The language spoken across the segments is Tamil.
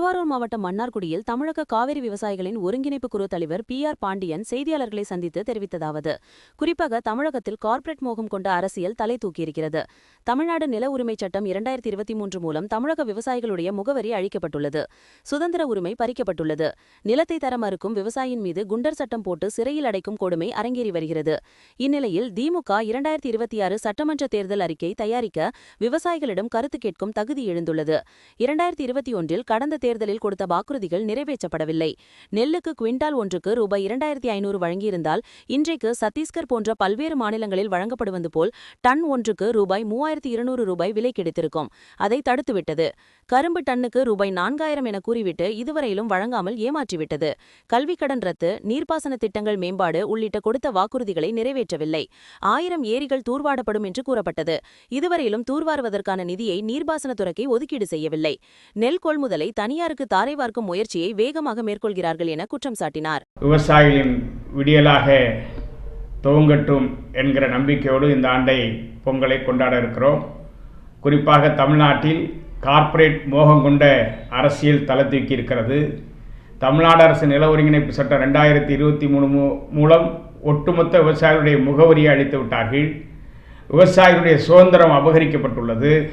திருவாரூர் மாவட்டம் மன்னார்குடியில் தமிழக காவிரி விவசாயிகளின் ஒருங்கிணைப்பு குழு தலைவர் பி ஆர் பாண்டியன் செய்தியாளர்களை சந்தித்து தெரிவித்ததாவது. குறிப்பாக தமிழகத்தில் கார்ப்பரேட் மோகம் கொண்ட அரசியல் தலை தூக்கியிருக்கிறது. தமிழ்நாடு நில உரிமைச் சட்டம் இரண்டாயிரத்தி இருபத்தி மூன்று மூலம் தமிழக விவசாயிகளுடைய முகவரி அழிக்கப்பட்டுள்ளது. சுதந்திர உரிமை பறிக்கப்பட்டுள்ளது. நிலத்தை தர மறுக்கும் விவசாயியின் மீது குண்டர் சட்டம் போட்டு சிறையில் அடைக்கும் கொடுமை அரங்கேறி வருகிறது. இந்நிலையில் திமுக இரண்டாயிரத்தி இருபத்தி ஆறு சட்டமன்ற தேர்தல் அறிக்கை தயாரிக்க விவசாயிகளிடம் கருத்து கேட்கும் தகுதி எழுந்துள்ளது. இரண்டாயிரத்தி இருபத்தி ஒன்றில் கடந்த தேர்தலில் கொடுத்த வாக்குறுதிகள் நிறைவேற்றப்படவில்லை. நெல்லுக்கு குவிண்டால் ஒன்றுக்கு ரூபாய் இரண்டாயிரத்தி ஐநூறு வழங்கியிருந்தால் இன்றைக்கு சத்தீஸ்கர் போன்ற பல்வேறு மாநிலங்களில் வழங்கப்படுவது போல் டன் ஒன்றுக்கு ரூபாய் மூவாயிரத்தி இருநூறு ரூபாய் விலை கிடைத்திருக்கும். அதை தடுத்துவிட்டது. கரும்பு டன்னுக்கு ரூபாய் நான்காயிரம் என கூறிவிட்டு இதுவரையிலும் வழங்காமல் ஏமாற்றிவிட்டது. கல்விக்கடன் ரத்து நீர்ப்பாசன திட்டங்கள் மேம்பாடு உள்ளிட்ட கொடுத்த வாக்குறுதிகளை நிறைவேற்றவில்லை. ஆயிரம் ஏரிகள் தூர்வாடப்படும் என்று கூறப்பட்டது. இதுவரையிலும் தூர்வாருவதற்கான நிதியை நீர்ப்பாசனத்துறைக்கு ஒதுக்கீடு செய்யவில்லை. நெல் கொள்முதலை தனியாருக்கு தாரை வார்க்கும் முயற்சியை வேகமாக மேற்கொள்கிறார்கள் என குற்றம் சாட்டினார். விவசாயிகளின் விடியலாக துவங்கட்டும் என்கிற நம்பிக்கையோடு இந்த ஆண்டை பொங்கலை கொண்டாட இருக்கிறோம். குறிப்பாக தமிழ்நாட்டில் கார்ப்பரேட் மோகம் கொண்ட அரசியல் தலை தூக்கி இருக்கிறது. தமிழ்நாடு அரசு நில ஒருங்கிணைப்பு சட்டம் ரெண்டாயிரத்தி இருபத்தி மூணு மூ- மூலம் ஒட்டுமொத்த விவசாயிகளுடைய முகவரியை அளித்து விட்டார்கள். விவசாயிகளுடைய சுதந்திரம் அபகரிக்கப்பட்டுள்ளது.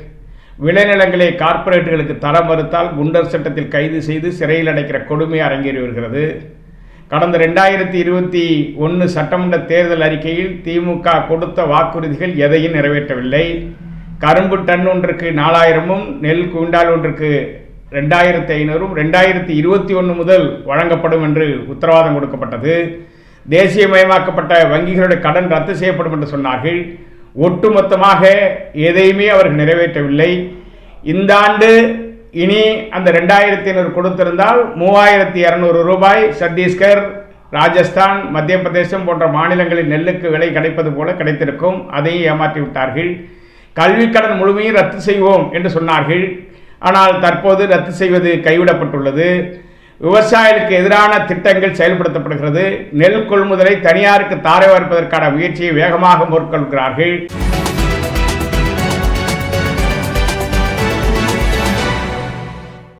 விளைநிலங்களை கார்ப்பரேட்டுகளுக்கு தர மறுத்தால் குண்டர் சட்டத்தில் கைது செய்து சிறையில் அடைக்கிற கொடுமை அரங்கேறி வருகிறது. கடந்த ரெண்டாயிரத்தி இருபத்தி ஒன்று சட்டமன்ற தேர்தல் அறிக்கையில் திமுக கொடுத்த வாக்குறுதிகள் எதையும் நிறைவேற்றவில்லை. கரும்பு டன் ஒன்றுக்கு நாலாயிரமும் நெல் குவிண்டால் ஒன்றுக்கு ரெண்டாயிரத்தி ஐநூறும் ரெண்டாயிரத்தி இருபத்தி ஒன்று முதல் வழங்கப்படும் என்று உத்தரவாதம் கொடுக்கப்பட்டது. தேசியமயமாக்கப்பட்ட வங்கிகளுடைய கடன் ரத்து செய்யப்படும் என்று சொன்னார்கள். ஒட்டுமொத்தமாக எதையுமே அவர்கள் நிறைவேற்றவில்லை. இந்த ஆண்டு இனி அந்த ரெண்டாயிரத்தி ஐநூறு கொடுத்திருந்தால் மூவாயிரத்தி இரநூறு ரூபாய் சத்தீஸ்கர் ராஜஸ்தான் மத்திய பிரதேசம் போன்ற மாநிலங்களில் நெல்லுக்கு விலை கிடைப்பது போல கிடைத்திருக்கும். அதையும் ஏமாற்றி விட்டார்கள் கல்விக்கடன் முழுமையும் ரத்து செய்வோம் என்று சொன்னார்கள். ஆனால் தற்போது ரத்து செய்வது கைவிடப்பட்டுள்ளது. விவசாயிகளுக்கு எதிரான திட்டங்கள் செயல்படுத்தப்படுகிறது. நெல் கொள்முதலை தனியாருக்கு தாரை வார்ப்பதற்கான முயற்சியை வேகமாக மேற்கொள்கிறார்கள்.